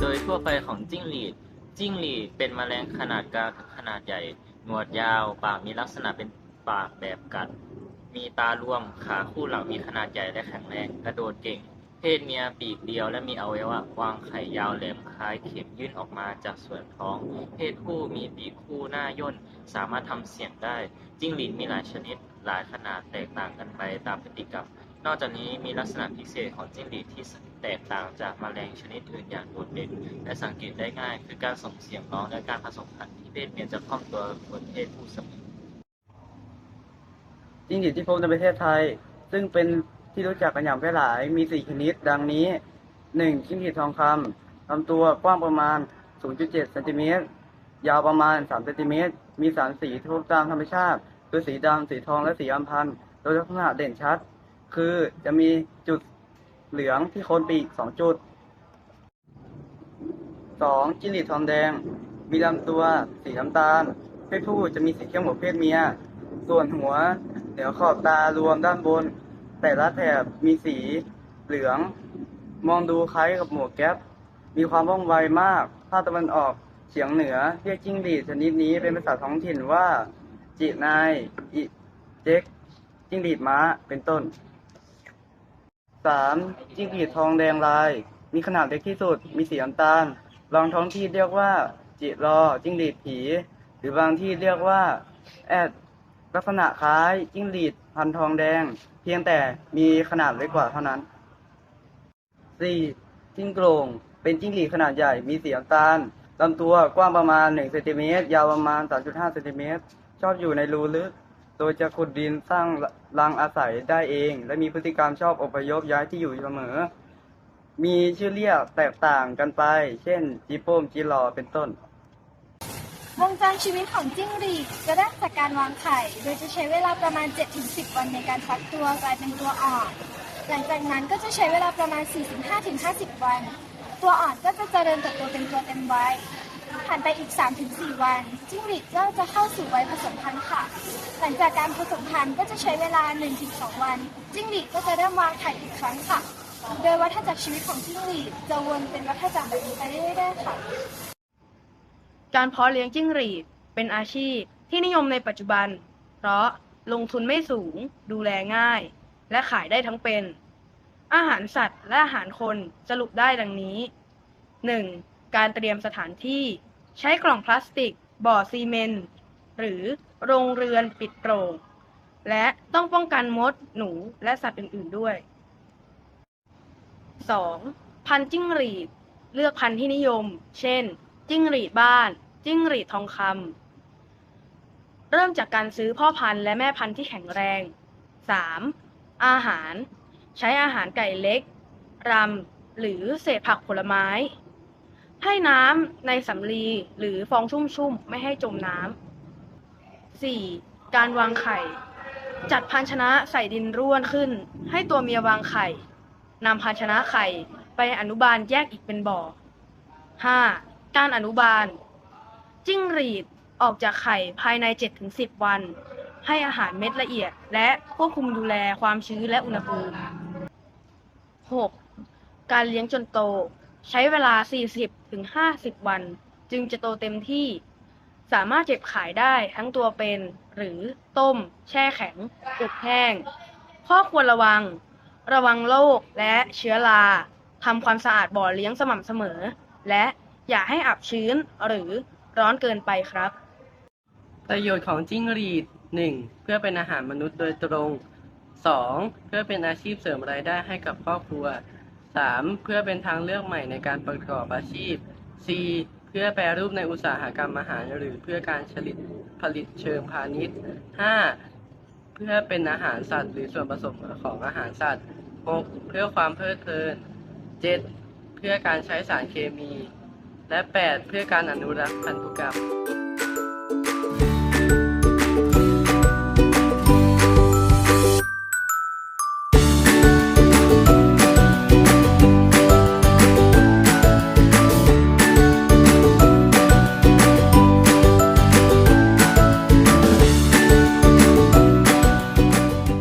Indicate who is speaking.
Speaker 1: โดยทั่วไปของจิ้งหรีด จิ้งหรีดเป็นแมลงขนาดกลางถึงขนาดใหญ่ หนวดยาว ปากมีลักษณะเป็นปากแบบกัด มีตารวม ขาคู่หลังมีขนาดใหญ่และแข็งแรง กระโดดเก่ง เพศเมียปีกเดียวและมีอวัยวะวางไข่ยาวแหลมคล้ายเข็มยื่นออกมาจากส่วนท้อง เพศผู้มีปีกคู่หน้าย่น สามารถทำเสียงได้ จิ้งหรีดมีหลายชนิด หลายขนาดแตกต่างกันไปตามพฤติกรรม นอกจากนี้มีลักษณะพิเศษของจิ้งหรีดที่ แตกต่างจากแมลงชนิดอื่นอย่างโดดเด่นและสังเกตได้ง่าย คือการส่งเสียงร้องและการผสมพันธุ์ที่เพศเมียจะคล่อมตัวบนเพศผู้เสมอ
Speaker 2: จิ้งหรีดที่พบในประเทศไทย ซึ่งเป็นที่รู้จักกันอย่างแพร่หลายมี4ชนิด ดังนี้ 1. จิ้งหรีดทองคำลำตัวกว้างประมาณ 0.7เซนติเมตรยาวประมาณ3เซนติเมตรมีสารสีที่พบตามธรรมชาติคือสีดำสีทองและสีอัมพันธ์โดยลักษณะเด่นชัด คือจะมีจุด เหลืองที่โคนปีก2จุด 2. จิ้งหรีดทองแดง มีลำตัวสีน้ำตาล เพศผู้จะมีสีเข้มกว่าเพศเมีย ส่วนหัวเหนือขอบตารวมด้านบน แต่ละแถบมีสีเหลือง มองดูคล้ายกับหมวกแก๊ป มีความว่องไวมาก ภาคตะวันออกเฉียงเหนือเรียกจิ้งหรีดชนิดนี้เป็นภาษาท้องถิ่นว่า จินายอิเจ็กจิ้งหรีดม้าเป็นต้น 3. จิ้งหรีดทองแดงลาย มีขนาดเล็กที่สุด มีสีน้ำตาลบางท้องที่เรียกว่า จิรอ จิ้งหรีดผี หรือบางที่เรียกว่า แอด ลักษณะคล้ายจิ้งหรีดพันทองแดง เพียงแต่มีขนาดเล็กกว่าเท่านั้น 4. จิ้งโกลงเป็นจิ้งหรีดขนาดใหญ่ มีสีน้ำตาลลำตัวกว้างประมาณ 1 เซนติเมตร ยาวประมาณ 3.5 เซนติเมตร ชอบอยู่ในรูลึก โดยจะขุดดินสร้างรังอาศัยได้เอง และมีพฤติกรรมชอบอพยพย้ายที่อยู่เสมอ มีชื่อเรียกแตกต่างกันไป เช่นจีโป้มจีรอเป็นต้น
Speaker 3: วงจรชีวิตของจิ้งหรีดจะเริ่มจากการวางไข่ โดยจะใช้เวลาประมาณ 7-10 วันในการฟักตัวกลายเป็นตัวอ่อน หลังจากนั้นก็จะใช้เวลาประมาณ 45-50 วัน ตัวอ่อนก็จะเจริญเติบโตเป็นตัวเต็มวัย ผ่านไปอีก 3-4 วัน จิ้งหรีดก็จะเข้าสู่วัยผสมพันธุ์ค่ะ หลังจากการผสมพันธุ์ก็จะใช้เวลา 1-2 วัน จิ้งหรีดก็จะเริ่มวางไข่อีกครั้งค่ะ โดยวัฏจักรชีวิตของจิ้งหรีดจะวนเป็นวัฏจักรแบบนี้ไปเรื่อยๆค่ะ
Speaker 4: การเพาะเลี้ยงจิ้งหรีดเป็นอาชีพที่นิยมในปัจจุบัน เพราะลงทุนไม่สูง ดูแลง่าย และขายได้ทั้งเป็น อาหารสัตว์และอาหารคนสรุปได้ดังนี้ 1. การเตรียมสถานที่ ใช้กล่องพลาสติก บ่อซีเมนต์หรือโรงเรือนปิดโปร่งและต้องป้องกันมด หนู และสัตว์อื่น ๆด้วย 2. พันจิ้งหรีด เลือกพันธุ์ที่นิยม เช่น จิ้งหรีดบ้าน จิ้งหรีดทองคำ เริ่มจากการซื้อพ่อพันธุ์และแม่พันธุ์ที่แข็งแรง 3. อาหาร ใช้อาหารไก่เล็ก รำ หรือเศษผักผลไม้ ให้น้ำในสำลีหรือฟองชุ่มๆ ไม่ให้จมน้ำ 4. การวางไข่ จัดภาชนะใส่ดินร่วนขึ้น ให้ตัวเมียวางไข่นำภาชนะไข่ไปอนุบาลแยกอีกเป็นบ่อ 5. การอนุบาล จิ้งหรีดออกจากไข่ภายใน 7-10 วัน ให้อาหารเม็ดละเอียด และควบคุมดูแลความชื้นและอุณหภูมิ 6. การเลี้ยงจนโต ใช้เวลา 40-50 วัน จึงจะโตเต็มที่ สามารถเก็บขายได้ทั้งตัวเป็น หรือต้ม แช่แข็งอบแห้ง ข้อควรระวัง ระวังโรคและเชื้อราทำความสะอาดบ่อเลี้ยงสม่ำเสมอ และอย่าให้อับชื้นหรือร้อนเกินไปครับ
Speaker 5: ประโยชน์ของจิ้งหรีด 1. เพื่อเป็นอาหารมนุษย์โดยตรง 2. เพื่อเป็นอาชีพเสริมรายได้ให้กับครอบครัว 3. เพื่อเป็นทางเลือกใหม่ในการประกอบอาชีพ 4. เพื่อแปรรูปในอุตสาหกรรมอาหารหรือเพื่อการผลิตผลิตเชิงพาณิชย์ 5. เพื่อเป็นอาหารสัตว์ หรือส่วนผสมของอาหารสัตว์ 6. เพื่อความเพลิดเพลิน 7. เพื่อการใช้สารเคมี และ 8. เพื่อการอนุรักษ์พันธุกรรม